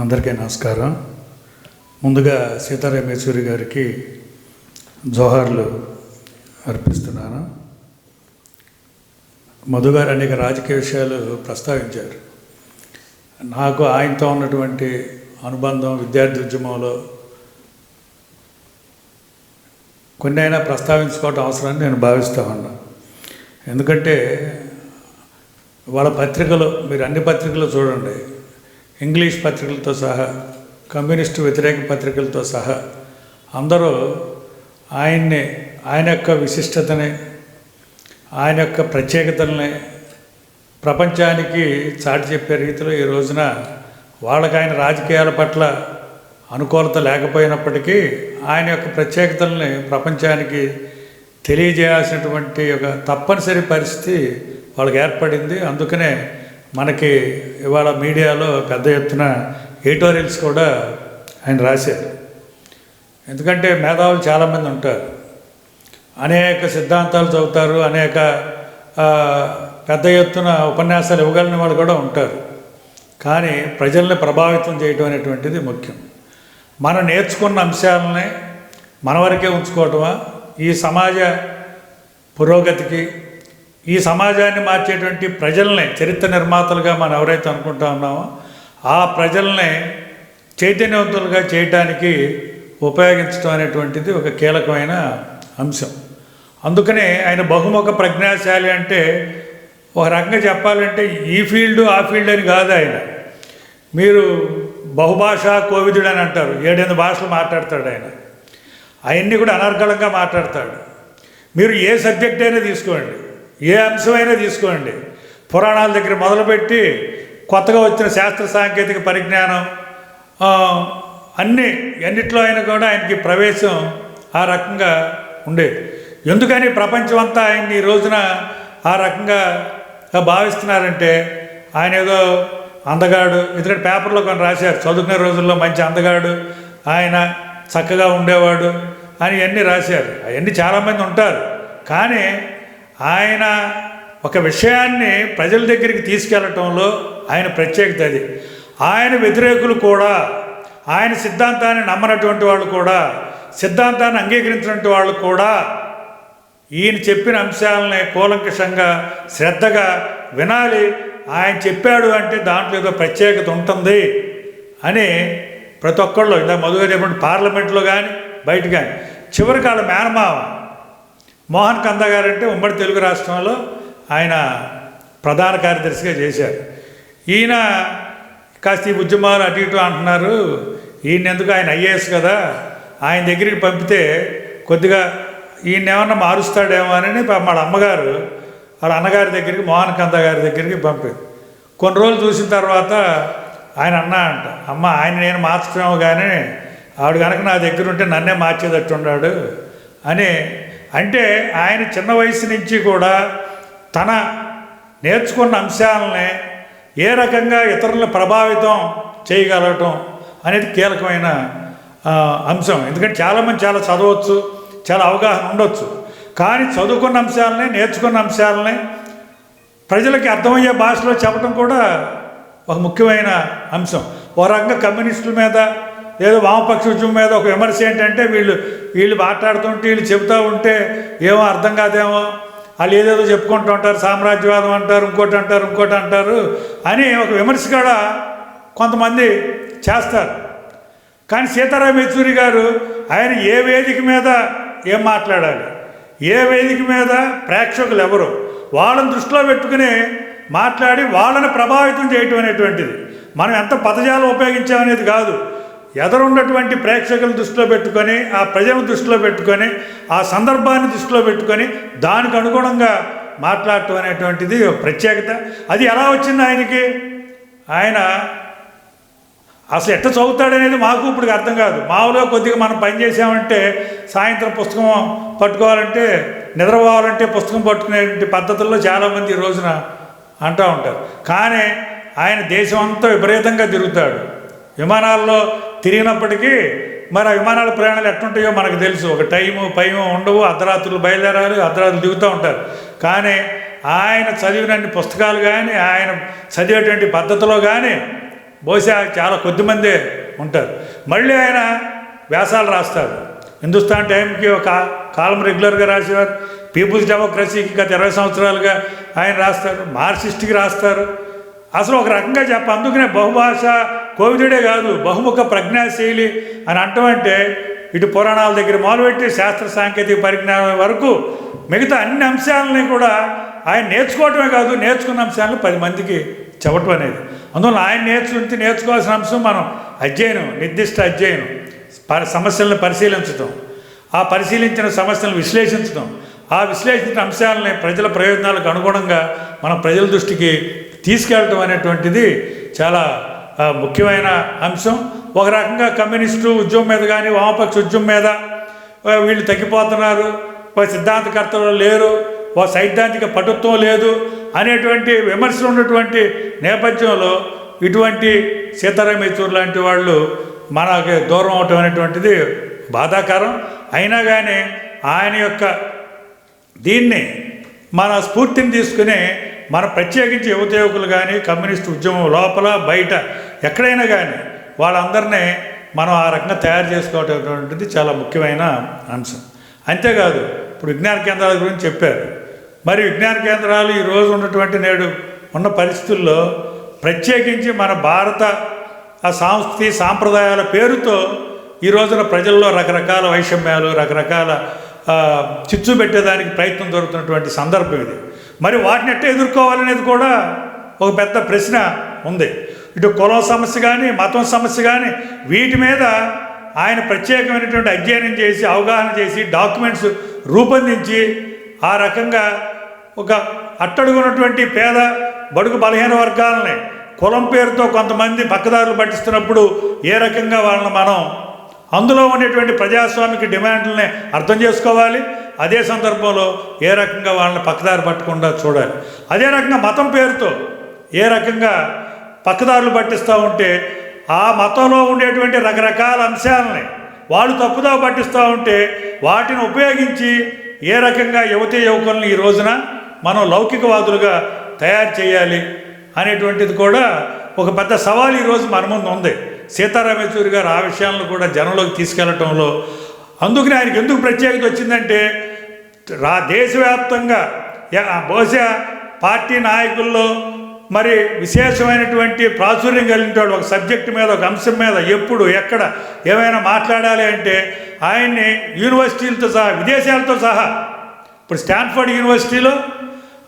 అందరికీ నమస్కారం. ముందుగా సీతారామేశ్వరి గారికి జోహార్లు అర్పిస్తున్నాను. మధు గారు అనేక రాజకీయ విషయాలు ప్రస్తావించారు. నాకు ఆయనతో ఉన్నటువంటి అనుబంధం విద్యార్థి ఉద్యమంలో కొన్ని అయినా ప్రస్తావించుకోవటం అవసరమని నేను భావిస్తూ ఉన్నాను ఎందుకంటే వాళ్ళ పత్రికలు మీరు అన్ని పత్రికలు చూడండి ఇంగ్లీష్ పత్రికలతో సహా కమ్యూనిస్టు వ్యతిరేక పత్రికలతో సహా అందరూ ఆయన్ని ఆయన యొక్క విశిష్టతని ఆయన యొక్క ప్రత్యేకతల్ని ప్రపంచానికి చాటి చెప్పే రీతిలో ఈ రోజున వాళ్ళకి ఆయన రాజకీయాల పట్ల అనుకూలత లేకపోయినప్పటికీ ఆయన యొక్క ప్రత్యేకతల్ని ప్రపంచానికి తెలియజేయాల్సినటువంటి ఒక తప్పనిసరి పరిస్థితి వాళ్ళకి ఏర్పడింది. అందుకనే మనకి ఇవాళ మీడియాలో పెద్ద ఎత్తున ఎడిటోరియల్స్ కూడా ఆయన రాశారు. ఎందుకంటే మేధావులు చాలామంది ఉంటారు. అనేక సిద్ధాంతాలు చదువుతారు అనేక పెద్ద ఎత్తున ఉపన్యాసాలు ఇవ్వగలిగిన వాళ్ళు కూడా ఉంటారు. కానీ ప్రజల్ని ప్రభావితం చేయడం అనేటువంటిది ముఖ్యం. మనం నేర్చుకున్న అంశాలని మన వరకే ఉంచుకోవటమా? ఈ సమాజ పురోగతికి ఈ సమాజాన్ని మార్చేటువంటి ప్రజల్ని చరిత్ర నిర్మాతలుగా మనం ఎవరైతే అనుకుంటా ఉన్నామో ఆ ప్రజల్ని చైతన్యవంతులుగా చేయటానికి ఉపయోగించడం అనేటువంటిది ఒక కీలకమైన అంశం. అందుకనే ఆయన బహుముఖ ప్రజ్ఞాశాలి అంటే ఒక రకంగా చెప్పాలంటే ఈ ఫీల్డ్ ఆ ఫీల్డ్ అని కాదు ఆయన. మీరు బహుభాషా కోవిదుడు అని అంటారు ఏడెనిమిది భాషలు మాట్లాడతాడు ఆయన. అవన్నీ కూడా అనర్గళంగా మాట్లాడతాడు. మీరు ఏ సబ్జెక్ట్ అయినా తీసుకోండి. ఏ అంశమైనా తీసుకోండి. పురాణాల దగ్గర మొదలుపెట్టి కొత్తగా వచ్చిన శాస్త్ర సాంకేతిక పరిజ్ఞానం అన్ని అన్నీ అయినా కూడా ఆయనకి ప్రవేశం ఆ రకంగా ఉండేది. ఎందుకని ప్రపంచం అంతా ఆయన్ని ఈ రోజున ఆ రకంగా భావిస్తున్నారంటే ఆయన ఏదో అందగాడు ఎందుకంటే పేపర్లో కొన్ని రాశారు చదువుకునే రోజుల్లో మంచి అందగాడు ఆయన చక్కగా ఉండేవాడు అని ఇవన్నీ రాశారు. అవన్నీ చాలామంది ఉంటారు. కానీ ఆయన ఒక విషయాన్ని ప్రజల దగ్గరికి తీసుకెళ్ళటంలో ఆయన ప్రత్యేకత అది. ఆయన వ్యతిరేకులు కూడా ఆయన సిద్ధాంతాన్ని నమ్మనటువంటి వాళ్ళు కూడా సిద్ధాంతాన్ని అంగీకరించినటువంటి వాళ్ళు కూడా ఈయన చెప్పిన అంశాలని కూలంకషంగా శ్రద్ధగా వినాలి. ఆయన చెప్పాడు అంటే దాంట్లో ఏదో ప్రత్యేకత ఉంటుంది అని ప్రతి ఒక్కళ్ళు ఇలా మధుగా చెప్పండి పార్లమెంట్లో కానీ బయట కానీ చివరికి వాళ్ళ మేనమావ మోహన్ కంద గారంటే అంటే ఉమ్మడి తెలుగు రాష్ట్రంలో ఆయన ప్రధాన కార్యదర్శిగా చేశారు. ఈయన కాస్త ఈ ఉద్యమాలు అటు ఇటు అంటున్నారు. ఈయన ఎందుకు ఆయన ఐఏఎస్ కదా. ఆయన దగ్గరికి పంపితే కొద్దిగా ఈయన ఏమన్నా మారుస్తాడేమో అని వాళ్ళ అమ్మగారు వాళ్ళ అన్నగారి దగ్గరికి మోహన్ కంద గారి దగ్గరికి పంపింది కొన్ని రోజులు చూసిన తర్వాత ఆయన అన్న అంట అమ్మ ఆయన నేను మార్చడమేమో కానీ ఆవిడ కనుక నా దగ్గర ఉంటే నన్నే మార్చేటట్టు ఉన్నాడు అని అంటే ఆయన చిన్న వయసు నుంచి కూడా తన నేర్చుకున్న అంశాలని ఏ రకంగా ఇతరులను ప్రభావితం చేయగలగటం అనేది కీలకమైన అంశం. ఎందుకంటే చాలామంది చాలా చదవచ్చు చాలా అవగాహన ఉండొచ్చు. కానీ చదువుకున్న అంశాలని నేర్చుకున్న అంశాలని ప్రజలకి అర్థమయ్యే భాషలో చెప్పడం కూడా ఒక ముఖ్యమైన అంశం. ఓ రకంగా కమ్యూనిస్టుల మీద ఏదో వామపక్ష ఉద్యమం మీద ఒక విమర్శ ఏంటంటే వీళ్ళు వీళ్ళు మాట్లాడుతుంటే వీళ్ళు చెబుతూ ఉంటే ఏమో అర్థం కాదేమో. వాళ్ళు ఏదేదో చెప్పుకుంటూ ఉంటారు సామ్రాజ్యవాదం అంటారు ఇంకోటి అంటారు ఇంకోటి అంటారు అని ఒక విమర్శ కూడా కొంతమంది చేస్తారు. కానీ సీతారాం యేచూరి గారు ఆయన ఏ వేదిక మీద ఏం మాట్లాడాలి? ఏ వేదిక మీద ప్రేక్షకులు ఎవరు? వాళ్ళని దృష్టిలో పెట్టుకుని మాట్లాడి వాళ్ళని ప్రభావితం చేయటం అనేటువంటిది. మనం ఎంత పదజాలం ఉపయోగించామనేది కాదు. ఎదరున్నటువంటి ప్రేక్షకులను దృష్టిలో పెట్టుకొని ఆ ప్రజలను దృష్టిలో పెట్టుకొని ఆ సందర్భాన్ని దృష్టిలో పెట్టుకొని దానికి అనుగుణంగా మాట్లాడటం అనేటువంటిది ప్రత్యేకత. అది ఎలా వచ్చింది ఆయనకి? ఆయన అసలు ఎట్ట చదువుతాడనేది మాకు ఇప్పుడు అర్థం కాదు. మామూలుగా కొద్దిగా మనం పని చేసామంటే సాయంత్రం పుస్తకం పట్టుకోవాలంటే నిద్రపోవాలంటే పుస్తకం పట్టుకునేటువంటి పద్ధతుల్లో చాలామంది ఈ రోజున అంటూ ఉంటారు. కానీ ఆయన దేశం అంతా విపరీతంగా తిరుగుతాడు. విమానాల్లో తిరిగినప్పటికీ మరి ఆ విమానాల ప్రయాణాలు ఎట్లుంటాయో మనకు తెలుసు. ఒక టైము పైము ఉండవు అర్ధరాత్రులు బయలుదేరాలి అర్ధరాత్రులు దిగుతూ ఉంటారు. కానీ ఆయన చదివినన్ని పుస్తకాలు కానీ ఆయన చదివేటువంటి పద్ధతిలో కానీ బహుశా చాలా కొద్దిమందే ఉంటారు. మళ్ళీ ఆయన వ్యాసాలు రాస్తారు. హిందుస్థాన్ టైంకి ఒక కాలం రెగ్యులర్గా రాసేవారు. పీపుల్స్ డెమోక్రసీకి గత ఇరవై సంవత్సరాలుగా ఆయన రాస్తారు. మార్క్సిస్ట్కి రాస్తారు. అసలు ఒక రకంగా చెప్ప అందుకనే బహుభాష కోవిదుడే కాదు బహుముఖ ప్రజ్ఞాశీలి అని అంటామంటే ఇటు పురాణాల దగ్గర మొదలుపెట్టి శాస్త్ర సాంకేతిక పరిజ్ఞానం వరకు మిగతా అన్ని అంశాలని కూడా ఆయన నేర్చుకోవటమే కాదు నేర్చుకున్న అంశాలను పది మందికి చెప్పటం అనేది. అందువల్ల ఆయన నేర్చుకుంటే నేర్చుకోవాల్సిన అంశం మనం అధ్యయనం నిర్దిష్ట అధ్యయనం సమస్యలను పరిశీలించడం ఆ పరిశీలించిన సమస్యలను విశ్లేషించడం ఆ విశ్లేషించిన అంశాలని ప్రజల ప్రయోజనాలకు అనుగుణంగా మనం ప్రజల దృష్టికి తీసుకెళ్ళటం అనేటువంటిది చాలా ముఖ్యమైన అంశం. ఒక రకంగా కమ్యూనిస్టు ఉద్యమం మీద కానీ వామపక్ష ఉద్యమం మీద వీళ్ళు తగ్గిపోతున్నారు. సిద్ధాంతకర్తలు లేరు. ఒక సైద్ధాంతిక పటుత్వం లేదు. అనేటువంటి విమర్శలు ఉన్నటువంటి నేపథ్యంలో ఇటువంటి సీతారాం యెచూరి లాంటి వాళ్ళు మనకి దూరం అవటం అనేటువంటిది బాధాకరం. అయినా కానీ ఆయన యొక్క దీన్ని మన స్ఫూర్తిని తీసుకుని మన ప్రత్యేకించి యువత యువకులు కానీ కమ్యూనిస్ట్ ఉద్యమం లోపల బయట ఎక్కడైనా కానీ వాళ్ళందరినీ మనం ఆ రకంగా తయారు చేసుకోవటటువంటిది చాలా ముఖ్యమైన అంశం. అంతేకాదు ఇప్పుడు విజ్ఞాన కేంద్రాల గురించి చెప్పారు. మరి విజ్ఞాన కేంద్రాలు ఈరోజు ఉన్నటువంటి నేడు ఉన్న పరిస్థితుల్లో ప్రత్యేకించి మన భారత ఆ సాంస్కృతి సాంప్రదాయాల పేరుతో ఈ రోజున ప్రజల్లో రకరకాల వైషమ్యాలు రకరకాల చిచ్చు పెట్టేదానికి ప్రయత్నం జరుగుతున్నటువంటి సందర్భం ఇది. మరి వాటిని ఎట్ట ఎదుర్కోవాలనేది కూడా ఒక పెద్ద ప్రశ్న ఉంది. ఇటు కులం సమస్య కానీ మతం సమస్య కానీ వీటి మీద ఆయన ప్రత్యేకమైనటువంటి అధ్యయనం చేసి అవగాహన చేసి డాక్యుమెంట్స్ రూపొందించి ఆ రకంగా ఒక అట్టడుగున్నటువంటి పేద బడుగు బలహీన వర్గాలని కులం పేరుతో కొంతమంది పక్కదారులు పట్టిస్తున్నప్పుడు ఏ రకంగా వాళ్ళని మనం అందులో ఉండేటువంటి ప్రజాస్వామిక డిమాండ్లని అర్థం చేసుకోవాలి. అదే సందర్భంలో ఏ రకంగా వాళ్ళని పక్కదారి పట్టకుండా చూడాలి. అదే రకంగా మతం పేరుతో ఏ రకంగా పక్కదారులు పట్టిస్తూ ఉంటే ఆ మతంలో ఉండేటువంటి రకరకాల అంశాలని వాళ్ళు తప్పుదా పట్టిస్తూ ఉంటే వాటిని ఉపయోగించి ఏ రకంగా యువతి యువకుల్ని ఈ రోజున మనం లౌకికవాదులుగా తయారు చేయాలి అనేటువంటిది కూడా ఒక పెద్ద సవాల్ ఈరోజు మన ముందు ఉంది. సీతారాం గారు ఆ విషయాలను కూడా జనంలోకి తీసుకెళ్ళటంలో అందుకని ఆయనకి ఎందుకు ప్రత్యేకత వచ్చిందంటే రా దేశవ్యాప్తంగా బహుశా పార్టీ నాయకుల్లో మరి విశేషమైనటువంటి ప్రాచుర్యం కలిగినటువంటి ఒక సబ్జెక్టు మీద ఒక అంశం మీద ఎప్పుడు ఎక్కడ ఏమైనా మాట్లాడాలి అంటే ఆయన్ని యూనివర్సిటీలతో సహా విదేశాలతో సహా ఇప్పుడు స్టాన్ఫర్డ్ యూనివర్సిటీలో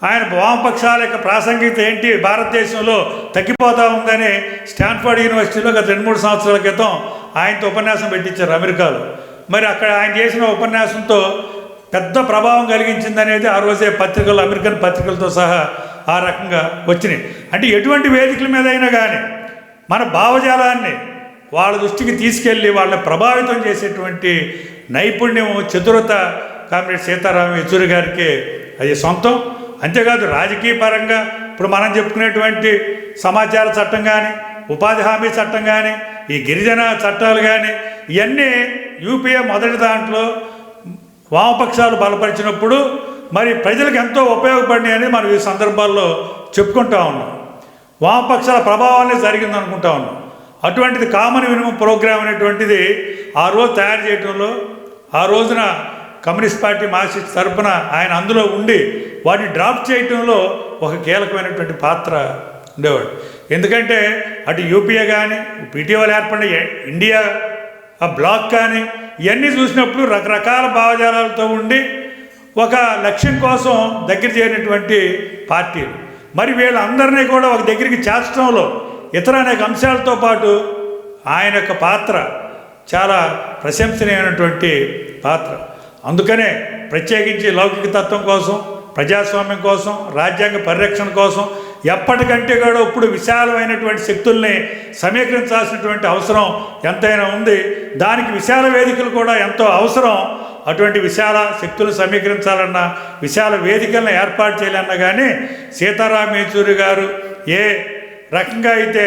ఆయన వామపక్షాల యొక్క ప్రాసంగికత ఏంటి భారతదేశంలో తగ్గిపోతూ ఉందని స్టాన్ఫర్డ్ యూనివర్సిటీలో గత రెండు మూడు సంవత్సరాల క్రితం ఆయనతో ఉపన్యాసం పెట్టించారు అమెరికాలో. మరి అక్కడ ఆయన చేసిన ఉపన్యాసంతో పెద్ద ప్రభావం కలిగించింది అనేది ఆ రోజే పత్రికలు అమెరికన్ పత్రికలతో సహా ఆ రకంగా వచ్చినాయి. అంటే ఎటువంటి వేదికల మీద అయినా కానీ మన భావజాలాన్ని వాళ్ళ దృష్టికి తీసుకెళ్ళి వాళ్ళని ప్రభావితం చేసేటువంటి నైపుణ్యం చతురత కామ్రేడ్ సీతారాం యెచూరి గారికి అది సొంతం. అంతేకాదు రాజకీయ పరంగా ఇప్పుడు మనం చెప్పుకునేటువంటి సమాచార చట్టం కానీ ఉపాధి హామీ చట్టం కానీ ఈ గిరిజన చట్టాలు కానీ ఇవన్నీ యూపీఏ మొదటి దాంట్లో వామపక్షాలు బలపరిచినప్పుడు మరి ప్రజలకు ఎంతో ఉపయోగపడినాయని మనం ఈ సందర్భాల్లో చెప్పుకుంటా ఉన్నాం. వామపక్షాల ప్రభావాలే జరిగింది అనుకుంటా ఉన్నాం. అటువంటిది కామన్ మినిమం ప్రోగ్రామ్ అనేటువంటిది ఆ రోజు తయారు చేయడంలో ఆ రోజున కమ్యూనిస్ట్ పార్టీ మార్క్సిస్ట్ తరపున ఆయన అందులో ఉండి వాటిని డ్రాప్ చేయటంలో ఒక కీలకమైనటువంటి పాత్ర ఉండేవాడు. ఎందుకంటే అటు యూపీఏ కానీ ఇటీవల ఏర్పడిన ఇండియా ఆ బ్లాక్ కానీ ఇవన్నీ చూసినప్పుడు రకరకాల భావజాలాలతో ఉండి ఒక లక్ష్యం కోసం దగ్గర చేరినటువంటి పార్టీలు. మరి వీళ్ళందరినీ కూడా ఒక దగ్గరికి చేర్చడంలో ఇతర అనేక అంశాలతో పాటు ఆయన యొక్క పాత్ర చాలా ప్రశంసనీయమైనటువంటి పాత్ర. అందుకనే ప్రత్యేకించి లౌకిక తత్వం కోసం ప్రజాస్వామ్యం కోసం రాజ్యాంగ పరిరక్షణ కోసం ఎప్పటికంటే కూడా ఇప్పుడు విశాలమైనటువంటి శక్తుల్ని సమీకరించాల్సినటువంటి అవసరం ఎంతైనా ఉంది. దానికి విశాల వేదికలు కూడా ఎంతో అవసరం. అటువంటి విశాల శక్తులు సమీకరించాలన్నా విశాల వేదికలను ఏర్పాటు చేయాలన్నా కానీ సీతారాం యేచూరి గారు ఏ రకంగా అయితే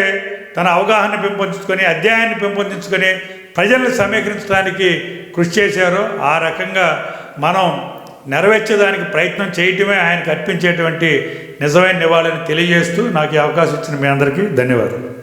తన అవగాహన పెంపొందించుకొని అధ్యాయాన్ని పెంపొందించుకొని ప్రజల్ని సమీకరించడానికి కృషి చేశారో ఆ రకంగా మనం నెరవేర్చేదానికి ప్రయత్నం చేయటమే ఆయనకు అర్పించేటువంటి నిజమైన నివాళిని తెలియజేస్తూ నాకు ఈ అవకాశం ఇచ్చిన మీ అందరికీ ధన్యవాదాలు.